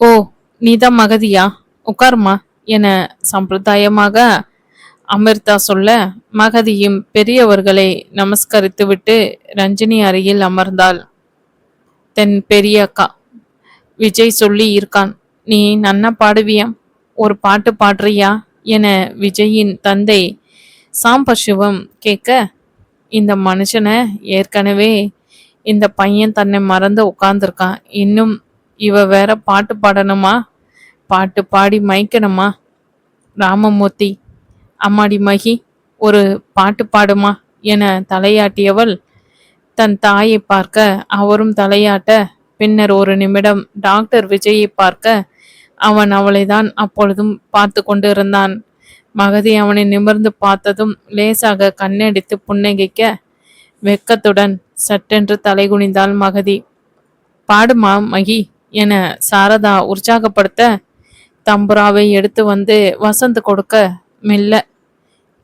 ஓ நீதான் மகதியா? உட்காருமா என சம்பிரதாயமாக அமிர்தா சொல்ல மகதியும் பெரியவர்களை நமஸ்கரித்துவிட்டு ரஞ்சினி அருகில் அமர்ந்தாள். தென் பெரிய அக்கா விஜய் சொல்லி இருக்கான். நீ நன்னா பாடுவியாம் ஒரு பாட்டு பாடுறியா? என விஜயின் தந்தை சாம்பசிவம் கேட்க இந்த மனுஷனை ஏற்கனவே இந்த பையன் தன்னை மறந்து உட்கார்ந்துருக்கான். இன்னும் இவ வேற பாட்டு பாடணுமா? பாட்டு பாடி மயக்கணுமா? ராமமூர்த்தி அம்மாடி மகி ஒரு பாட்டு பாடுமா? என தலையாட்டியவள் தன் தாயை பார்க்க அவரும் தலையாட்ட பின்னர் ஒரு நிமிடம் டாக்டர் விஜயை பார்க்க அவன் அவளைதான் அப்பொழுதும் பார்த்து கொண்டிருந்தான். மகதி அவனை நிமிர்ந்து பார்த்ததும் லேசாக கண்ணடித்து புன்னகைக்க வெக்கத்துடன் சட்டென்று தலைகுனிந்தாள் மகதி. பாடுமா மகி? என சாரதா உற்சாகப்படுத்த தம்புராவை எடுத்து வந்து வசந்த் கொடுக்க மெல்ல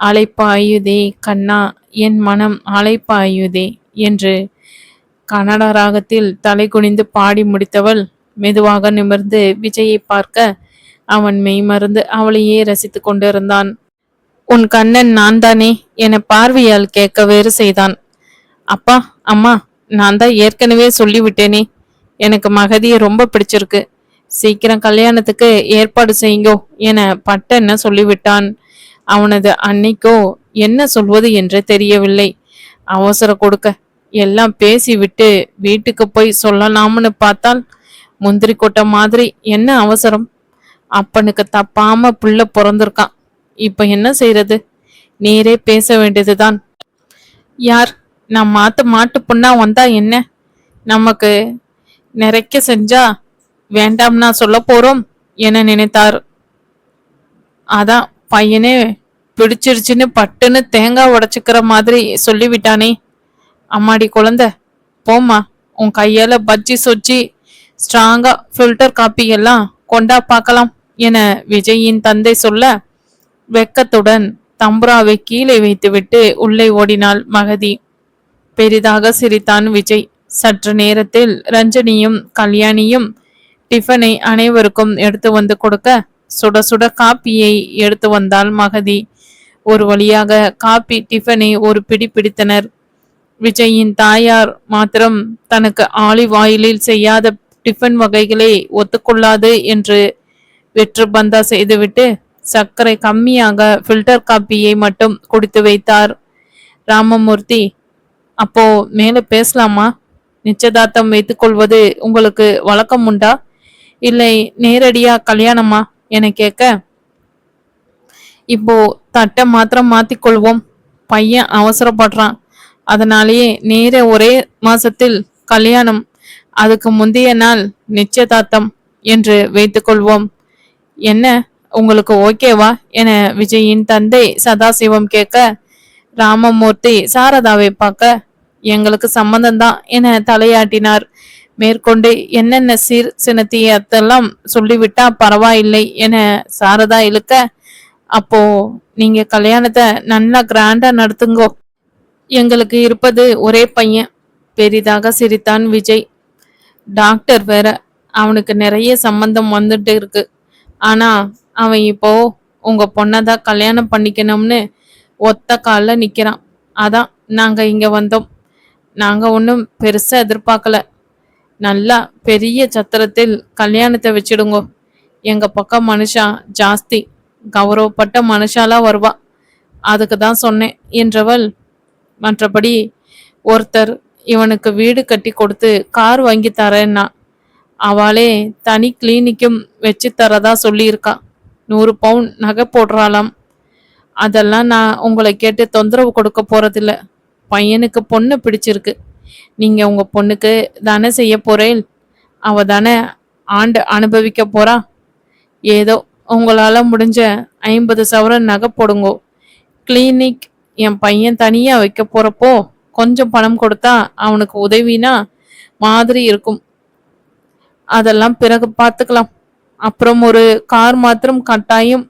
அழைப்பாயுதே கண்ணா என் மனம் அழைப்பாயுதே என்று கன்னட ராகத்தில் தலை குனிந்து பாடி முடித்தவள் மெதுவாக நிமிர்ந்து விஜயை பார்க்க அவன் மெய்மறந்து அவளையே ரசித்துக் கொண்டிருந்தான். உன் கண்ணன் நான் தானே என பார்வையால் கேட்க வேறு செய்தான். அப்பா அம்மா நான் தான் ஏற்கனவே சொல்லிவிட்டேனே எனக்கு மகதியை ரொம்ப பிடிச்சிருக்கு. சீக்கிரம் கல்யாணத்துக்கு ஏற்பாடு செய்யுங்கோ என பட்டென்ன சொல்லிவிட்டான். அவனது அன்னைக்கோ என்ன சொல்வது என்று தெரியவில்லை. அவசர கொடுக்க எல்லாம் பேசிவிட்டு வீட்டுக்கு போய் சொல்லலாம்னு பார்த்தால் முந்திரி கொட்டை மாதிரி என்ன அவசரம்? அப்பனுக்கு தப்பாம புள்ள பிறந்திருக்கான். இப்ப என்ன செய்யறது நேரே பேச வேண்டியதுதான். யார்? நான் மாத்து மாட்டு பொண்ணா வந்தா என்ன? நமக்கு நிறைக்க செஞ்சா வேண்டாம்னா சொல்ல போறோம் என நினைத்தார். அதான் பையனே பிடிச்சிருச்சுன்னு பட்டுன்னு தேங்காய் உடச்சிக்கிற மாதிரி சொல்லிவிட்டானே. அம்மாடி குழந்தை போம்மா உன் கையால பஜ்ஜி சொச்சி ஸ்ட்ராங்கா ஃபில்டர் காப்பி எல்லாம் கொண்டா பார்க்கலாம் என விஜயின் தந்தை சொல்ல வெக்கத்துடன் தம்புராவை கீழே வைத்துவிட்டு உள்ளே ஓடினாள் மகதி. பெரிதாக சிரித்தான் விஜய். சற்று நேரத்தில் ரஞ்சனியும் கல்யாணியும் டிஃபனை அனைவருக்கும் எடுத்து வந்து கொடுக்க சுட சுட காப்பியை எடுத்து வந்தாள் மகதி. ஒரு வழியாக காப்பி டிஃபனை ஒரு பிடி பிடித்தனர். விஜயின் தாயார் மாத்திரம் தனக்கு ஆலிவ் ஆயிலில் செய்யாத டிஃபன் வகைகளை ஒத்துக்கொள்ளாது என்று வெற்று பந்தா செய்துவிட்டு சர்க்கரை கம்மியாக ஃபில்டர் காப்பியை மட்டும் குடித்து வைத்தார். ராமமூர்த்தி அப்போ மேலே பேசலாமா? நிச்சயதார்த்தம் வைத்துக் கொள்வது உங்களுக்கு வழக்கம் உண்டா? இல்லை நேரடியா கல்யாணமா? என கேட்க இப்போ தட்டை மாத்திரம் மாத்திக்கொள்வோம். பையன் அவசரப்படுறான். அதனாலேயே நேர ஒரே மாசத்தில் கல்யாணம். அதுக்கு முந்தைய நாள் நிச்சயதார்த்தம் என்று வைத்துக்கொள்வோம். என்ன உங்களுக்கு ஓகேவா? என விஜயின் தந்தை சதாசிவம் கேட்க ராமமூர்த்தி சாரதாவை பார்க்க எங்களுக்கு சம்மந்தம்தான் என தலையாட்டினார். மேற்கொண்டு என்னென்ன சீர் சினத்தியத்தெல்லாம் சொல்லிவிட்டா பரவாயில்லை என சாரதா இழுக்க அப்போ நீங்க கல்யாணத்தை நல்லா கிராண்டா நடத்துங்கோ. எங்களுக்கு இருப்பது ஒரே பையன் பெரிதாக சிரித்தான் விஜய். டாக்டர் வேற அவனுக்கு நிறைய சம்பந்தம் வந்துட்டு இருக்கு. ஆனா அவன் இப்போ உங்க பொண்ணதான் கல்யாணம் பண்ணிக்கணும்னு ஒத்த காலில் நிக்கிறான். அதான் நாங்க இங்க வந்தோம். நாங்க ஒன்றும் பெருசா எதிர்பார்க்கல. நல்லா பெரிய சத்திரத்தில் கல்யாணத்தை வச்சிடுங்கோ. எங்க பக்கம் மனுஷா ஜாஸ்தி. கௌரவப்பட்ட மனுஷாலாம் வருவா. அதுக்கு தான் சொன்னேன் என்றவள் மற்றபடி ஒருத்தர் இவனுக்கு வீடு கட்டி கொடுத்து கார் வாங்கி தரேன்னா அவளே தனி கிளினிக்கும் வச்சு தரதா சொல்லியிருக்கா. நூறு பவுன் நகை போடுறாளாம். அதெல்லாம் நான் உங்களை கேட்டு தொந்தரவு கொடுக்க போறதில்லை. பையனுக்கு பொண்ணு பிடிச்சிருக்கு. நீங்க உங்க பொண்ணுக்கு தானே செய்ய போறேன் அவ தானே ஆண்டு அனுபவிக்க போறா? ஏதோ உங்களால முடிஞ்ச ஐம்பது சவரம் நகை போடுங்கோ. கிளினிக் என் பையன் தனியா வைக்க போறப்போ கொஞ்சம் பணம் கொடுத்தா அவனுக்கு உதவினா மாதிரி இருக்கும். அதெல்லாம் பிறகு பார்த்துக்கலாம் அப்புறம் ஒரு கார் மாத்திரம் கட்டாயம்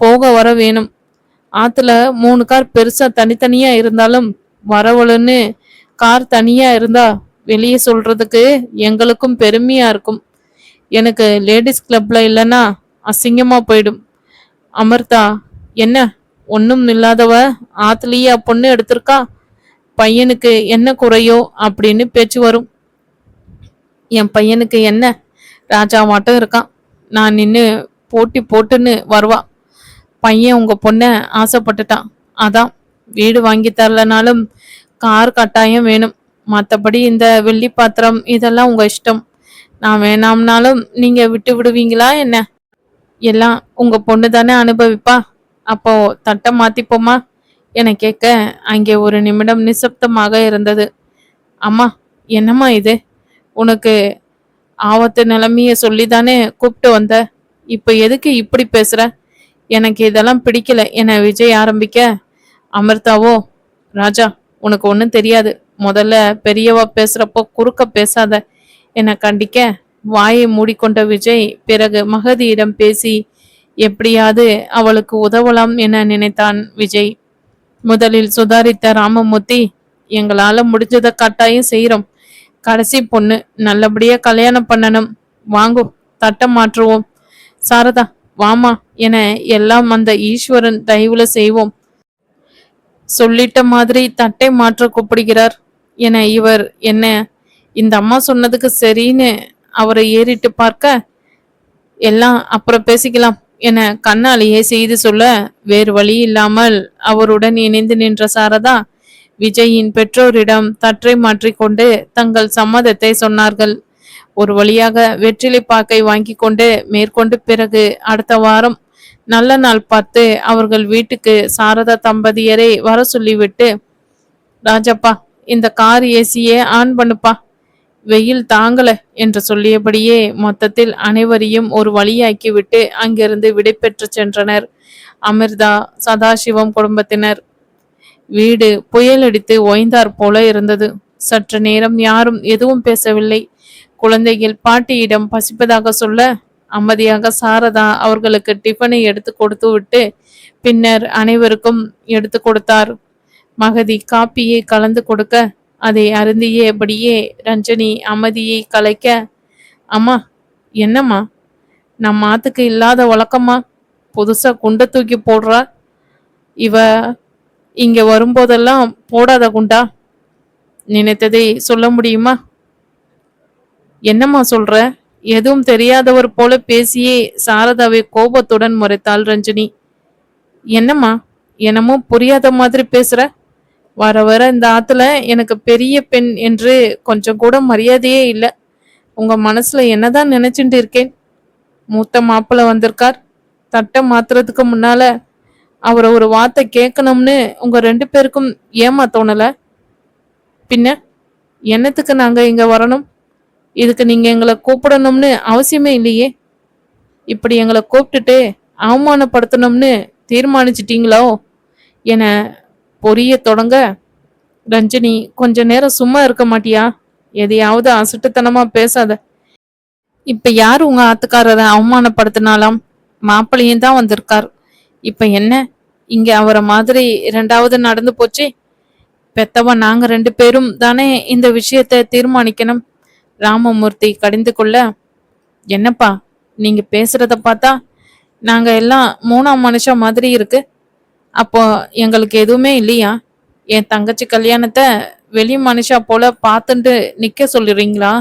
போக வர வேணும். ஆத்துல மூணு கார் பெருசா தனித்தனியா இருந்தாலும் வரவழுன்னு கார் தனியா இருந்தா வெளியே சொல்றதுக்கு எங்களுக்கும் பெருமையா இருக்கும். எனக்கு லேடிஸ் கிளப்ல இல்லைன்னா அசிங்கமா போயிடும். அமிர்தா என்ன? ஒன்றும் இல்லாதவ ஆத்துலயே பொண்ணு எடுத்திருக்கா? பையனுக்கு என்ன குறையோ அப்படின்னு பேச்சு வரும். என் பையனுக்கு என்ன? ராஜா மட்டும் இருக்கான். நான் நின்று போட்டி போட்டுன்னு வருவா. பையன் உங்க பொண்ணை ஆசைப்பட்டுட்டான். அதான் வீடு வாங்கி தரலனாலும் கார் கட்டாயம் வேணும். மற்றபடி இந்த வெள்ளி பாத்திரம் இதெல்லாம் உங்கள் இஷ்டம். நான் வேணாம்னாலும் நீங்கள் விட்டு விடுவீங்களா என்ன? எல்லாம் உங்கள் பொண்ணு தானே அனுபவிப்பா? அப்போ தட்டை மாற்றிப்போமா என கேட்க அங்கே ஒரு நிமிடம் நிசப்தமாக இருந்தது. அம்மா என்னம்மா இது? உனக்கு ஆபத்து நிலைமைய சொல்லிதானே கூப்பிட்டு வந்த? இப்போ எதுக்கு இப்படி பேசுற? எனக்கு இதெல்லாம் பிடிக்கல. என விஜய் ஆரம்பிக்க. அமிர்தாவோ ராஜா உனக்கு ஒன்றும் தெரியாது. முதல்ல பெரியவா பேசுறப்போ குறுக்க பேசாத. என்னை கண்டிக்க வாயை மூடிக்கொண்ட விஜய் பிறகு மகதியிடம் பேசி எப்படியாவது அவளுக்கு உதவலாம் என நினைத்தான் விஜய். முதலில் சுதாரித்த ராமமூர்த்தி எங்களால முடிஞ்சதை கட்டாயம் செய்யறோம் கடைசி பொண்ணு நல்லபடியா கல்யாணம் பண்ணணும். வாங்கோ தட்டம் மாற்றுவோம். சாரதா வாமா என எல்லாம் அந்த ஈஸ்வரன் தயவுல செய்வோம். சொல்லிட்ட மாதிரி தட்டை மாற்ற கூப்பிடுகிறார். என இவர் என்ன இந்த அம்மா சொன்னதுக்கு சரின்னு அவரை ஏறிட்டு பார்க்க? எல்லாம் அப்புறம் பேசிக்கலாம் என கண்ணாலேயே செய்து சொல்ல வேறு வழி இல்லாமல் அவருடன் இணைந்து நின்ற சாரதா விஜயின் பெற்றோரிடம் தற்றை மாற்றிக்கொண்டு தங்கள் சம்மதத்தை சொன்னார்கள். ஒரு வழியாக வெற்றிலை பாக்கை வாங்கி கொண்டு மேற்கொண்டு பிறகு அடுத்த வாரம் நல்ல நாள் பார்த்து அவர்கள் வீட்டுக்கு சாரதா தம்பதியரை வர சொல்லிவிட்டு ராஜப்பா இந்த கார் ஏசியே ஆன் பண்ணுப்பா. வெயில் தாங்கல என்று சொல்லியபடியே மொத்தத்தில் அனைவரையும் ஒரு வழியாக்கிவிட்டு அங்கிருந்து விடைபெற்று சென்றனர் அமிர்தா சதாசிவம் குடும்பத்தினர். வீடு புயலடித்து ஓய்ந்தார் போல இருந்தது. சற்று நேரம் யாரும் எதுவும் பேசவில்லை. குழந்தைகள் பாட்டியிடம் பசிப்பதாக சொல்ல அமைதியாக சாரதா அவர்களுக்கு டிஃபனை எடுத்து கொடுத்து விட்டு பின்னர் அனைவருக்கும் எடுத்து கொடுத்தார். மகதி காப்பியை கலந்து கொடுக்க அதை அருந்தியபடியே ரஞ்சனி அமைதியை கலைக்க அம்மா என்னம்மா? நம்ம ஆத்துக்கு இல்லாத வழக்கம்மா? புதுசா குண்டை தூக்கி போடுறா? இவ இங்க வரும்போதெல்லாம் போடாத குண்டா? நினைத்ததை சொல்ல முடியுமா? என்னம்மா சொல்ற? எதுவும் தெரியாதவர் போல பேசியே சாரதாவை கோபத்துடன் முறைத்தாள் ரஞ்சினி. என்னம்மா என்னமோ புரியாத மாதிரி பேசுற? வர வர இந்த ஆத்துல எனக்கு பெரிய பெண் என்று கொஞ்சம் கூட மரியாதையே இல்லை. உங்க மனசுல என்னதான் நினைச்சுட்டு இருக்கேன்? மூத்த மாப்பிள்ள வந்திருக்கார். தட்டை மாத்துறதுக்கு முன்னால அவரை ஒரு வார்த்தை கேட்கணும்னு உங்க ரெண்டு பேருக்கும் ஏமா தோணல? பின்ன என்னத்துக்கு நாங்க இங்க வரணும்? இதுக்கு நீங்கள் எங்களை கூப்பிடணும்னு அவசியமே இல்லையே. இப்படி எங்களை கூப்பிட்டுட்டு அவமானப்படுத்தணும்னு தீர்மானிச்சிட்டிங்களோ? என பொரிய தொடங்க ரஞ்சினி கொஞ்ச நேரம் சும்மா இருக்க மாட்டியா? எதையாவது அசட்டுத்தனமா பேசாத. இப்ப யார் உங்க ஆத்துக்காரரை அவமானப்படுத்தினாலாம்? மாப்பிள்ளையும் தான் வந்திருக்கார். இப்ப என்ன? இங்க அவரை மாதிரி ரெண்டாவது நடந்து போச்சு? பெத்தவன் நாங்க ரெண்டு பேரும் தானே இந்த விஷயத்த தீர்மானிக்கணும்? ராமமூர்த்தி கடிந்து கொள்ள என்னப்பா நீங்க பேசுறத பார்த்தா நாங்க எல்லாம் மூணாம் மனுஷன் மாதிரி இருக்கு. அப்போ எங்களுக்கு எதுவுமே இல்லையா? என் தங்கச்சி கல்யாணத்தை வெளி மனுஷா போல பார்த்துட்டு நிக்க சொல்லுறீங்களா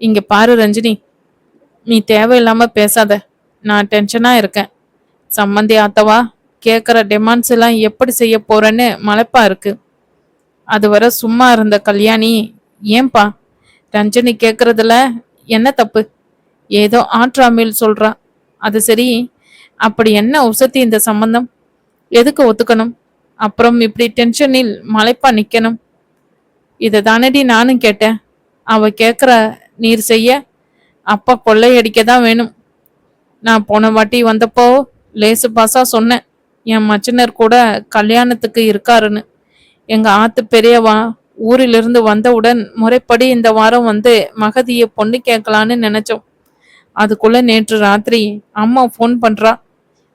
இங்க பாரு ரஞ்சினி நீ தேவையில்லாம பேசாத. நான் டென்ஷனா இருக்கேன். சம்மந்தி ஆத்தவா கேட்குற டிமாண்ட்ஸ் எல்லாம் எப்படி செய்ய போறேன்னு மலைப்பா இருக்கு. அதுவரை சும்மா இருந்த கல்யாணி ஏன்பா ரஞ்சனி கேட்கறதுல என்ன தப்பு? ஏதோ ஆற்றாமையில் சொல்றா. அது சரி. அப்படி என்ன உசத்தி இந்த சம்பந்தம்? எதுக்கு ஒத்துக்கணும்? அப்புறம் இப்படி டென்ஷனில் மலைப்பா நிக்கணும். இதை தானடி நானும் கேட்டேன். அவ கேட்குற நீர் செய்ய அப்பா கொள்ளையடிக்க தான் வேணும். நான் போன வாட்டி வந்தப்போ லேசு பாசா சொன்னேன். என் மச்சினர் கூட கல்யாணத்துக்கு இருக்காருன்னு. எங்க ஆத்து பெரியவா ஊரிலிருந்து வந்தவுடன் முறைப்படி இந்த வாரம் வந்து மகதியை பொண்ணு கேட்கலான்னு நினைச்சோம். அதுக்குள்ள நேற்று ராத்திரி அம்மா ஃபோன் பண்றா.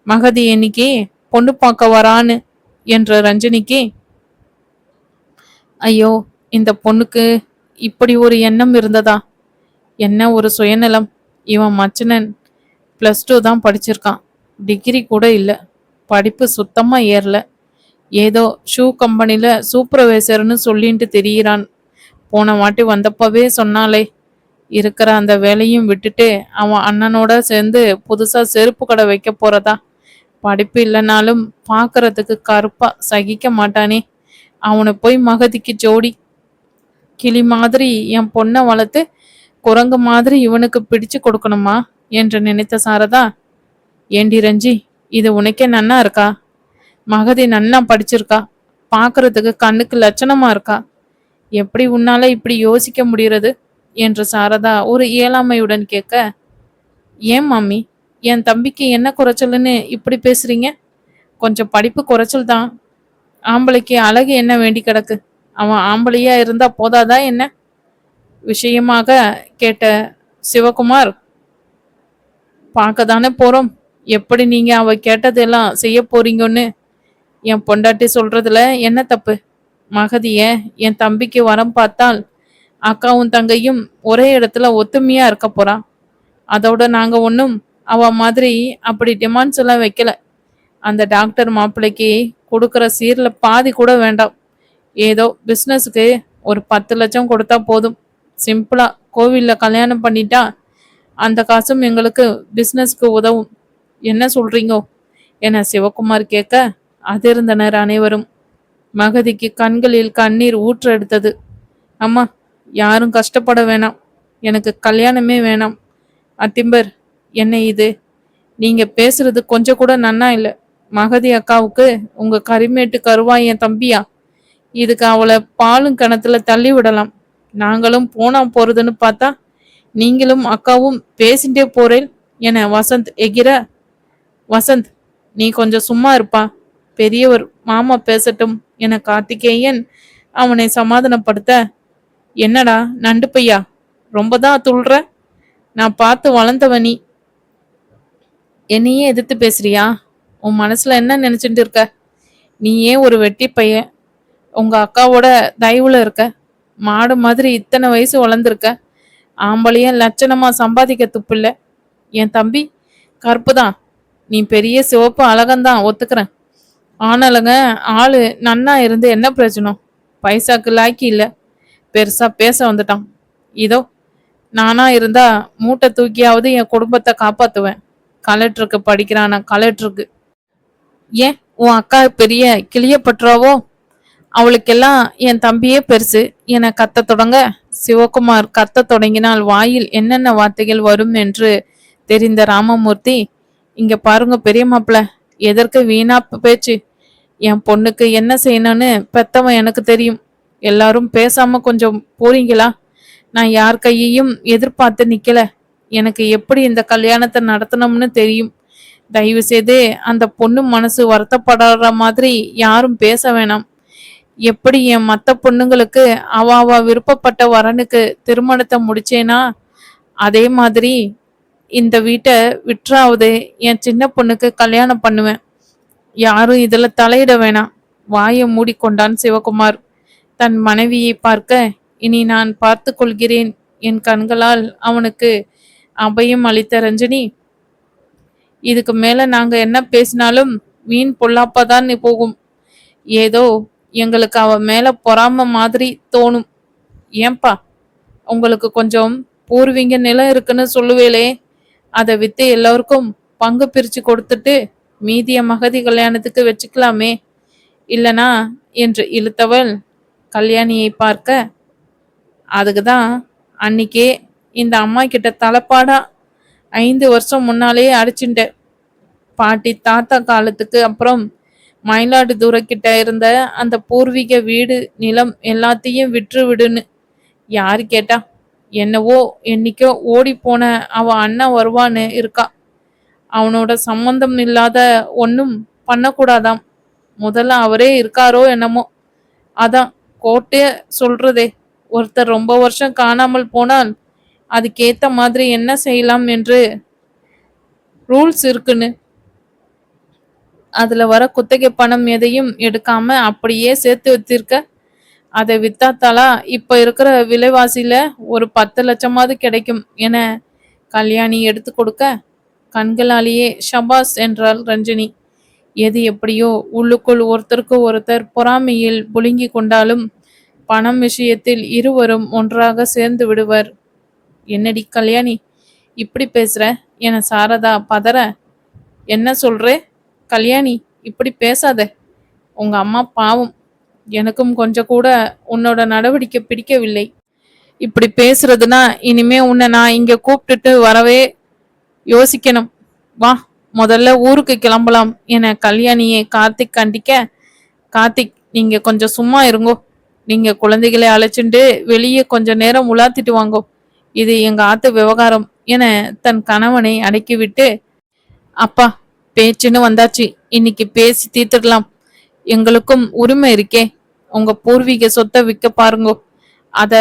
மகதி இன்னைக்கு பொண்ணு பார்க்க வரான்னு என்ற ரஞ்சனிக்கு ஐயோ இந்த பொண்ணுக்கு இப்படி ஒரு எண்ணம் இருந்ததா? என்ன ஒரு சுயநலம்? இவன் மச்சனன் ப்ளஸ் டூ தான் படிச்சிருக்கான். டிகிரி கூட இல்லை. படிப்பு சுத்தமாக ஏறல. ஏதோ ஷூ கம்பெனியில் சூப்பர்வைசர்னு சொல்லின்ட்டு தெரியிறான். போன வாட்டி வந்தப்பவே சொன்னாலே இருக்கிற அந்த வேலையும் விட்டுட்டு அவன் அண்ணனோட சேர்ந்து புதுசாக செருப்பு கடை வைக்க போகிறதா படிப்பு இல்லைனாலும் பார்க்கறதுக்கு கருப்பாக சகிக்க மாட்டானே. அவனை போய் மகதிக்கு ஜோடி. கிளி மாதிரி என் பொண்ணை வளர்த்து குரங்கு மாதிரி இவனுக்கு பிடிச்சு கொடுக்கணுமா? என்று நினைத்த சாரதா ஏண்டி ரஞ்சி இது உனக்கே நன்னா இருக்கா? மகதி நன்னா படிச்சிருக்கா? பார்க்கறதுக்கு கண்ணுக்கு லட்சணமா இருக்கா? எப்படி உன்னால இப்படி யோசிக்க முடியறது என்று சாரதா ஒரு இயலாமையுடன் கேட்க ஏன் மாமி? என் தம்பிக்கு என்ன குறைச்சல்னு இப்படி பேசுறீங்க? கொஞ்சம் படிப்பு குறைச்சல் தான். ஆம்பளைக்கு அழகு என்ன வேண்டி கிடக்கு? அவன் ஆம்பளையா இருந்தா போதாதா என்ன? விஷயமாக கேட்ட சிவகுமார் பார்க்க தானே போறோம். எப்படி நீங்க அவ கேட்டதெல்லாம் செய்ய போறீங்கன்னு என் பொண்டாட்டி சொல்றதுல என்ன தப்பு? மகதிய என் தம்பிக்கு வரம் பார்த்தால் அக்காவும் தங்கையும் ஒரே இடத்துல ஒத்துமையா இருக்க போறா. அதோட நாங்க ஒன்றும் அவ மாதிரி அப்படி டிமாண்ட்ஸ் எல்லாம் வைக்கல. அந்த டாக்டர் மாப்பிள்ளைக்கு கொடுக்குற சீரில் பாதி கூட வேண்டாம். ஏதோ பிஸ்னஸுக்கு ஒரு பத்து லட்சம் கொடுத்தா போதும். சிம்பிளாக கோவிலில் கல்யாணம் பண்ணிட்டா அந்த காசும் எங்களுக்கு பிஸ்னஸ்க்கு உதவும். என்ன சொல்கிறீங்கோ என சிவகுமார் கேட்க அதிர்ந்தனர் அனைவரும். மகதிக்கு கண்களில் கண்ணீர் ஊற்றெடுத்தது. அம்மா யாரும் கஷ்டப்பட வேணாம். எனக்கு கல்யாணமே வேணாம். அத்திம்பர் என்ன இது? நீங்க பேசுறது கொஞ்சம் கூட நன்னா இல்லை. மகதி அக்காவுக்கு உங்க கரிமேட்டு கருவா என் தம்பியா? இதுக்கு அவளை பாலும் கணத்துல தள்ளி விடலாம். நாங்களும் போனா போறதுன்னு பார்த்தா நீங்களும் அக்காவும் பேசிட்டே போறேன் என வசந்த் எகிர வசந்த் நீ கொஞ்சம் சும்மா இருப்பா. பெரியவர் மாமா பேசட்டும் என கார்த்திகேயன் அவனை சமாதானப்படுத்த என்னடா நண்டு பையா ரொம்ப தான் துள்ற? நான் பார்த்து வளர்ந்தவனி என்னையே எதிர்த்து பேசுறியா? உன் மனசுல என்ன நினைச்சிட்டு இருக்க? நீ ஏன் ஒரு வெட்டி பையன் உங்க அக்காவோட தயவுல இருக்க. மாடு மாதிரி இத்தனை வயசு வளர்ந்துருக்க. ஆம்பளையும் லட்சணமா சம்பாதிக்க துப்பில்ல. என் தம்பி கருப்பு தான் நீ பெரிய சிவப்பு அழகந்தான் ஒத்துக்கிறேன். ஆனாலுங்க ஆளு நன்னா இருந்து என்ன பிரச்சனை பைசாக்கு லாக்கி இல்லை. பெருசா பேச வந்துட்டான். இதோ நானா இருந்தா மூட்டை தூக்கியாவது என் குடும்பத்தை காப்பாத்துவேன். கலெக்டருக்கு படிக்கிறானா? கலெக்டருக்கு. ஏன் உன் அக்கா பெரிய கிளியப்பட்டுறாவோ அவளுக்கெல்லாம் என் தம்பியே பெருசு. என கத்த தொடங்க. சிவகுமார் கத்த தொடங்கினால் வாயில் என்னென்ன வார்த்தைகள் வரும் என்று தெரிந்த ராமமூர்த்தி இங்க பாருங்க பெரிய மாப்பிள்ள. எதற்கு வீணா பேச்சு? என் பொண்ணுக்கு என்ன செய்யணும்னு பெத்தவன் எனக்கு தெரியும். எல்லாரும் பேசாம கொஞ்சம் போறீங்களா? நான் யார் கையையும் எதிர்பார்த்து நிக்கல. எனக்கு எப்படி இந்த கல்யாணத்தை நடத்தணும்னு தெரியும். தயவு செய்து அந்த பொண்ணு மனசு வருத்தப்படுற மாதிரி யாரும் பேச வேணாம். எப்படி என் மற்ற பொண்ணுங்களுக்கு அவ அவ விருப்பப்பட்ட வரனுக்கு திருமணத்தை முடிச்சேனா? அதே மாதிரி இந்த வீட்டை விற்றாவது என் சின்ன பொண்ணுக்கு கல்யாணம் பண்ணுவேன். யாரும் இதில் தலையிட வேணாம். வாயை மூடிக்கொண்டான் சிவகுமார். தன் மனைவியை பார்க்க இனி நான் பார்த்து கொள்கிறேன். என் கண்களால் அவனுக்கு அபயம் அளித்த ரஞ்சினி இதுக்கு மேலே நாங்கள் என்ன பேசினாலும் வீண் பொல்லாப்பாதான் போகும். ஏதோ எங்களுக்கு அவ மேலே பொறாம மாதிரி தோணும். ஏன்பா உங்களுக்கு கொஞ்சம் பூர்வீங்க நிலம் இருக்குன்னு சொல்லுவேளே அதை வித்து எல்லோருக்கும் பங்கு பிரித்து கொடுத்துட்டு மீதிய மகதி கல்யாணத்துக்கு வச்சுக்கலாமே. இல்லனா என்று இழுத்தவள் கல்யாணியை பார்க்க அதுக்கு தான் அன்னைக்கே இந்த அம்மா கிட்ட தலைப்பாடா ஐந்து வருஷம் முன்னாலேயே அடிச்சுட்டேன். பாட்டி தாத்தா காலத்துக்கு அப்புறம் மயிலாடுதுறை கிட்ட இருந்த அந்த பூர்வீக வீடு நிலம் எல்லாத்தையும் விற்று விடுன்னு யார் கேட்டா? என்னவோ என்னைக்கோ ஓடி போன அவ அண்ணன் வருவான்னு இருக்கா. அவனோட சம்பந்தம் இல்லாத ஒன்றும் பண்ணக்கூடாதாம். முதல்ல அவரே இருக்காரோ என்னமோ. அதான் கோர்ட்டே சொல்றதே. ஒருத்தர் ரொம்ப வருஷம் காணாமல் போனால் அதுக்கேத்த மாதிரி என்ன செய்யலாம் என்று ரூல்ஸ் இருக்குன்னு. அதுல வர குத்தகை பணம் எதையும் எடுக்காம அப்படியே சேர்த்து வச்சிருக்க அதை வித்தாத்தாலா இப்போ இருக்கிற விலைவாசியில் ஒரு பத்து லட்சமாவது கிடைக்கும் என கல்யாணி எடுத்து கொடுக்க கண்களாலேயே ஷபாஸ் என்றாள் ரஞ்சினி. எது எப்படியோ உள்ளுக்குள் ஒருத்தருக்கு ஒருத்தர் பொறாமையில் புழுங்கி கொண்டாலும் பணம் விஷயத்தில் இருவரும் ஒன்றாக சேர்ந்து விடுவர். என்னடி கல்யாணி இப்படி பேசுற? என சாரதா பதற. என்ன சொல்றே? கல்யாணி இப்படி பேசாத. உங்க அம்மா பாவம். எனக்கும் கொஞ்சம் கூட உன்னோட நடவடிக்கை பிடிக்கவில்லை. இப்படி பேசுறதுனா இனிமே உன்னை நான் இங்க கூப்பிட்டுட்டு வரவே யோசிக்கணும். வா முதல்ல ஊருக்கு கிளம்பலாம். என கல்யாணியை கார்த்திக் கண்டிக்க. கார்த்திக் நீங்க கொஞ்சம் சும்மா இருங்கோ. நீங்க குழந்தைகளை அழைச்சிட்டு வெளியே கொஞ்ச நேரம் உலாத்திட்டு வாங்கோ. இது எங்க ஆத்து விவகாரம் என தன் கணவனை அடக்கிவிட்டு அப்பா பேச்சுன்னு வந்தாச்சு. இன்னைக்கு பேசி தீர்த்துடலாம். எங்களுக்கும் உரிமை இருக்கே. உங்க பூர்வீக சொத்தை விற்க பாருங்கோ. அத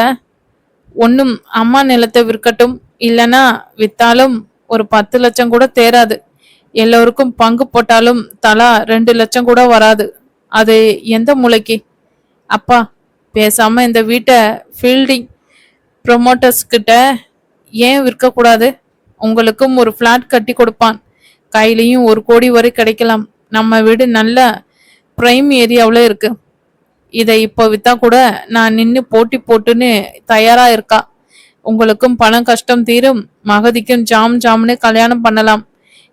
ஒன்னும் அம்மா நிலத்தை விற்கட்டும் இல்லனா வித்தாலும் ஒரு பத்து லட்சம் கூட தேராது. எல்லோருக்கும் பங்கு போட்டாலும் தலா ரெண்டு லட்சம் கூட வராது. அது எந்த மூளைக்கு? அப்பா பேசாம இந்த வீட்டை ஃபீல்டிங் ப்ரொமோட்டர்ஸ் கிட்ட ஏன் விற்கக்கூடாது? உங்களுக்கும் ஒரு ஃப்ளாட் கட்டி கொடுப்பான். கையிலையும் ஒரு கோடி வரை கிடைக்கலாம். நம்ம வீடு நல்ல ப்ரைம் ஏரியாவில் இருக்கு. இதை இப்போ வித்தா கூட நான் நின்று போட்டி போட்டுன்னு தயாரா இருக்கா? உங்களுக்கும் பணம் கஷ்டம் தீரும். மகதிக்கும் ஜாம் ஜாம்னு கல்யாணம் பண்ணலாம்.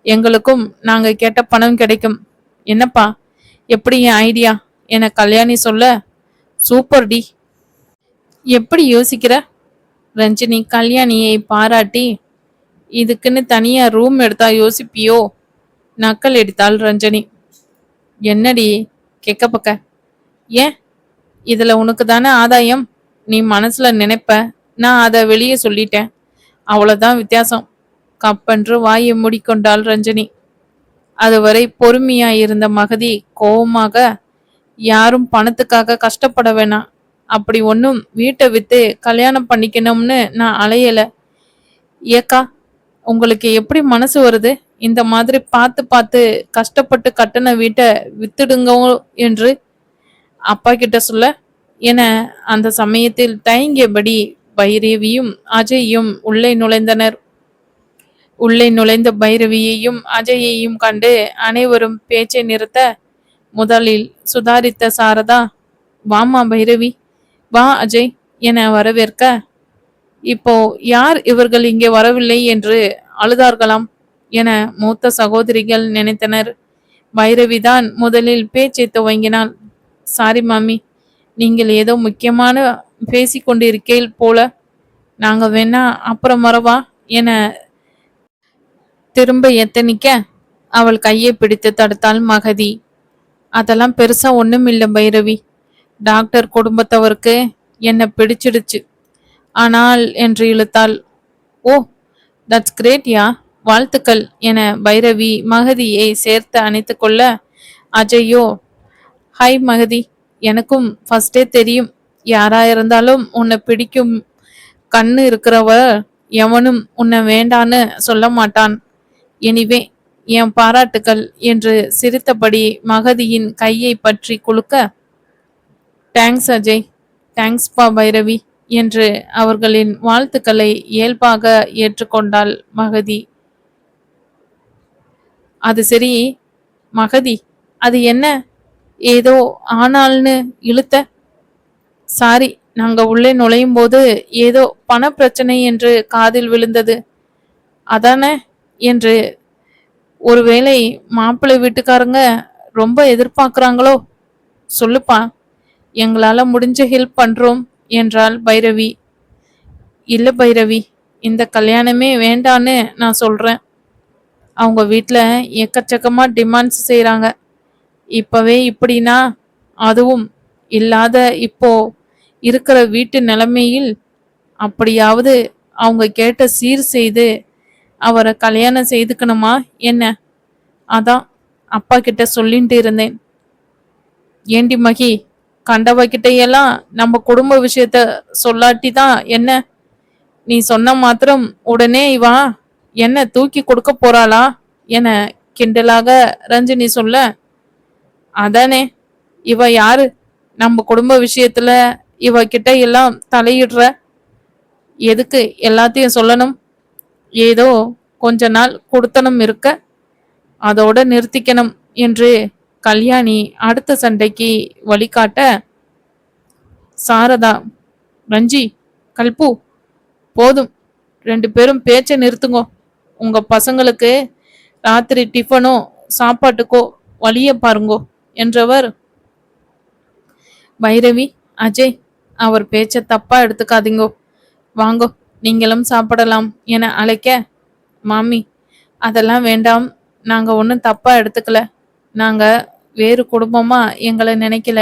எங்களுக்கும் நாங்கள் கேட்ட பணம் கிடைக்கும். என்னப்பா? எப்படி என் ஐடியா என கல்யாணி சொல்ல சூப்பர் டி. எப்படி யோசிக்கிற? ரஞ்சினி கல்யாணியை பாராட்டி இதுக்குன்னு தனியா ரூம் எடுத்தா யோசிப்பியோ? நக்கல் எடுத்தாள் ரஞ்சனி. என்னடி? கெக்க பக்க. ஏன்? இதுல உனக்கு தானே ஆதாயம்? நீ மனசுல நினைப்ப. நான் அதை வெளியே சொல்லிட்டேன். அவ்வளவுதான் வித்தியாசம். கப்பென்று வாயை மூடிக்கொண்டாள் ரஞ்சனி. அதுவரை பொறுமையா இருந்த மகதி கோபமாக யாரும் பணத்துக்காக கஷ்டப்பட வேணாம். அப்படி ஒன்றும் வீட்டை வித்து கல்யாணம் பண்ணிக்கணும்னு நான் அலையல. ஏக்கா உங்களுக்கு எப்படி மனசு வருது? இந்த மாதிரி பார்த்து பார்த்து கஷ்டப்பட்டு கட்டின வீட்டை வித்துடுங்க என்று அப்பா கிட்ட சொல்ல என அந்த சமயத்தில் தயங்கியபடி பைரவியும் அஜயும் உள்ளே நுழைந்தனர். உள்ளே நுழைந்த பைரவியையும் அஜயையும் கண்டு அனைவரும் பேச்சை நிறுத்த முதலில் சுதாரித்த சாரதா வாமா பைரவி வா அஜய் என வரவேற்க. இப்போ யார் இவர்கள் இங்கே வரவில்லை என்று அழுதார்களாம். என மூத்த சகோதரிகள் நினைத்தனர். பைரவிதான் முதலில் பேச்சை துவங்கினாள் சாரி மாமி நீங்கள் ஏதோ முக்கியமான பேசி பேசிக்கொண்டிருக்கேள் போல. நாங்க வேணா அப்புறம் வரவா? என திரும்ப எத்தனிக்க அவள் கையை பிடித்து தடுத்தாள் மகதி. அதெல்லாம் பெருசா ஒன்றும் இல்லை பைரவி. டாக்டர் குடும்பத்தவருக்கு என்னை பிடிச்சிடுச்சு. ஆனால் என்று இழுத்தாள். Oh that's great yeah? வாழ்த்துக்கள் என பைரவி மகதியை சேர்த்து அணைத்து கொள்ள அஜய்யோ ஹாய் மகதி எனக்கும் ஃபர்ஸ்டே தெரியும். யாரா இருந்தாலும் உன்னை பிடிக்கும் கண்ணு இருக்கிறவ எவனும் உன்னை வேண்டான்னு சொல்ல மாட்டான். எனிவே என் பாராட்டுக்கள் என்று சிரித்தபடி மகதியின் கையை பற்றி குலுக்க தேங்க்ஸ் அஜய் தேங்க்ஸ் பா பைரவி என்று அவர்களின் வாழ்த்துக்களை இயல்பாக ஏற்றுக்கொண்டாள் மகதி. அது சரி மகதி அது என்ன? ஏதோ ஆனால்னு இழுத்த? சாரி நாங்க உள்ளே நுழையும் போது ஏதோ பண பிரச்சனை என்று காதில் விழுந்தது. அதானே? என்று. ஒருவேளை மாப்பிள்ளை வீட்டுக்காரங்க ரொம்ப எதிர்பார்க்குறாங்களோ? சொல்லுப்பா. எங்களால முடிஞ்ச ஹெல்ப் பண்றோம் என்றாள் பைரவி. இல்ல பைரவி இந்த கல்யாணமே வேண்டான்னு நான் சொல்றேன். அவங்க வீட்டில் எக்கச்சக்கமாக டிமாண்ட்ஸ் செய்கிறாங்க இப்போவே இப்படின்னா அதுவும் இல்லாத இப்போ இருக்கிற வீட்டு நிலைமையில் அப்படியாவது அவங்க கேட்ட சீர் செய்து அவரை கல்யாணம் செய்துக்கணுமா என்ன? அதான் அப்பா கிட்ட சொல்லிட்டு இருந்தேன். ஏண்டி மகி கண்டவ கிட்டையெல்லாம் நம்ம குடும்ப விஷயத்த சொல்லாட்டி தான் என்ன? நீ சொன்ன மாத்திரம் உடனே இவா என்ன தூக்கி கொடுக்க போறாளா? என கிண்டலாக ரஞ்சினி சொல்ல அதானே இவ யாரு? நம்ம குடும்ப விஷயத்துல இவ கிட்ட எல்லாம் தலையிடுற? எதுக்கு எல்லாத்தையும் சொல்லணும்? ஏதோ கொஞ்ச நாள் கொடுத்தனும் இருக்க? அதோட நிறுத்திக்கணும் என்று கல்யாணி அடுத்த சண்டைக்கு வழிகாட்ட சாரதா ரஞ்சி கல்பு போதும். ரெண்டு பேரும் பேச்சை நிறுத்துங்கோ. உங்க பசங்களுக்கு ராத்திரி டிஃபனோ சாப்பாட்டுக்கோ வழிய பாருங்கோ என்றவர் பைரவி அஜய் அவர் பேச்ச தப்பா எடுத்துக்காதீங்கோ. வாங்கோ நீங்களும் சாப்பிடலாம் என அழைக்க மாமி அதெல்லாம் வேண்டாம். நாங்க ஒன்றும் தப்பா எடுத்துக்கல. நாங்க வேறு குடும்பமா எங்களை நினைக்கல.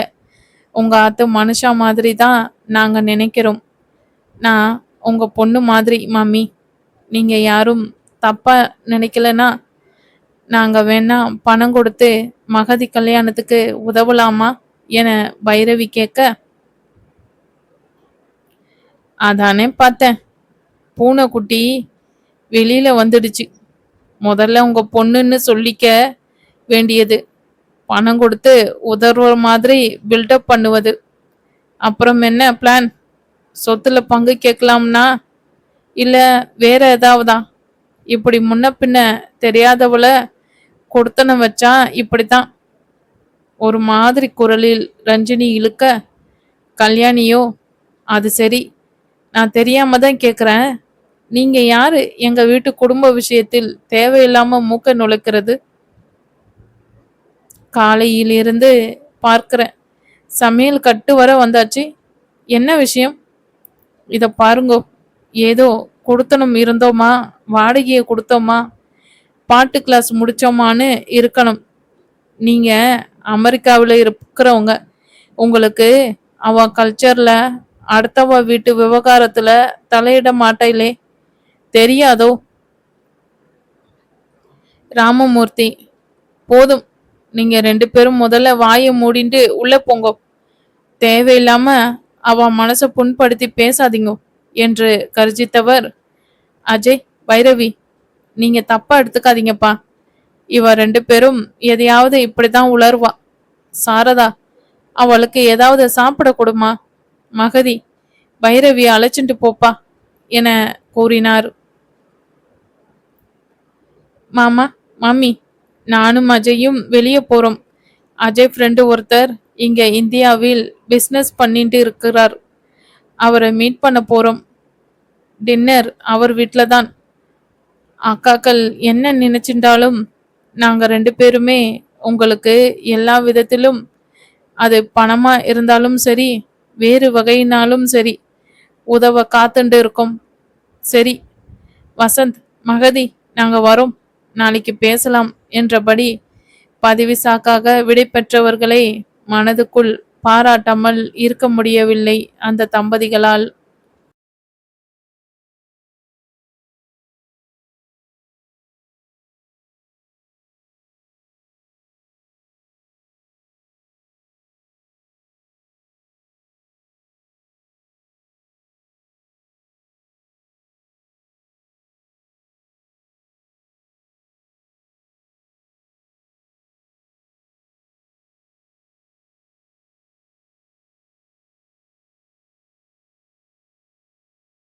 உங்க ஆத்து மனுஷா மாதிரி தான் நாங்க நினைக்கிறோம். நான் உங்க பொண்ணு மாதிரி மாமி. நீங்க யாரும் தப்பா நினைக்கலன்னா நாங்க வேணா பணம் கொடுத்து மகதி கல்யாணத்துக்கு உதவலாமா என பைரவி கேட்க அதானே பார்த்தேன். பூனைக்குட்டி வெளியில வந்துடுச்சு. முதல்ல உங்க பொண்ணுன்னு சொல்லிக்க வேண்டியது. பணம் கொடுத்து உதவுற மாதிரி பில்டப் பண்ணுவது. அப்புறம் என்ன பிளான் சொத்துல பங்கு கேட்கலாம்னா இல்ல வேற ஏதாவதா? இப்படி முன்ன பின்ன தெரியாதவள கொடுத்தன வச்சா இப்படித்தான். ஒரு மாதிரி குரலில் ரஞ்சினி இழுக்க கல்யாணியோ அது சரி. நான் தெரியாம தான் கேக்குறேன். நீங்க யாரு? எங்க வீட்டு குடும்ப விஷயத்தில் தேவையில்லாம மூக்க நுழைக்கிறது? காலையிலிருந்து பார்க்கிறேன். சமையல் கட்டு வர வந்தாச்சு. என்ன விஷயம்? இத பாருங்கோ. ஏதோ கொடுத்தனும் இருந்தோமா? வாடகையை கொடுத்தோமா? பாட்டு கிளாஸ் முடித்தோமான்னு இருக்கணும். நீங்கள் அமெரிக்காவில் இருக்கிறவங்க உங்களுக்கு அவ கல்ச்சரில் அடுத்தவ வீட்டு விவகாரத்தில் தலையிட மாட்டையிலே தெரியாதோ? ராமமூர்த்தி போதும். நீங்கள் ரெண்டு பேரும் முதல்ல வாயை மூடிண்டு உள்ளே போங்க. தேவையில்லாமல் அவன் மனசை புண்படுத்தி பேசாதீங்க என்று கர்ஜித்தவர் அஜய் வைரவி நீங்க தப்பா எடுத்துக்காதீங்கப்பா. இவ ரெண்டு பேரும் எதையாவது இப்படிதான் உளருவா சாரதா அவளுக்கு ஏதாவது சாப்பிட கொடுமா? மகதி பைரவி அழைச்சிட்டு போப்பா என கூறினார். மாமா மம்மி நானும் அஜயும் வெளியே போறோம். அஜய் ஃப்ரெண்டு ஒருத்தர் இங்க இந்தியாவில் பிஸ்னஸ் பண்ணிட்டு இருக்கிறார். அவரை மீட் பண்ண போறோம். டின்னர் அவர் வீட்டில் தான் அக்காக்கள் என்ன நினைச்சிருந்தாலும் நாங்கள் ரெண்டு பேருமே உங்களுக்கு எல்லா விதத்திலும் அது பணமாக இருந்தாலும் சரி வேறு வகையினாலும் சரி உதவ காத்துண்டு இருக்கோம். சரி வசந்த் மகதி நாங்கள் வரோம். நாளைக்கு பேசலாம் என்றபடி பதவி சாக்காக விடை மனதுக்குள் பாராட்டாமல் இருக்க முடியவில்லை அந்த தம்பதிகளால்.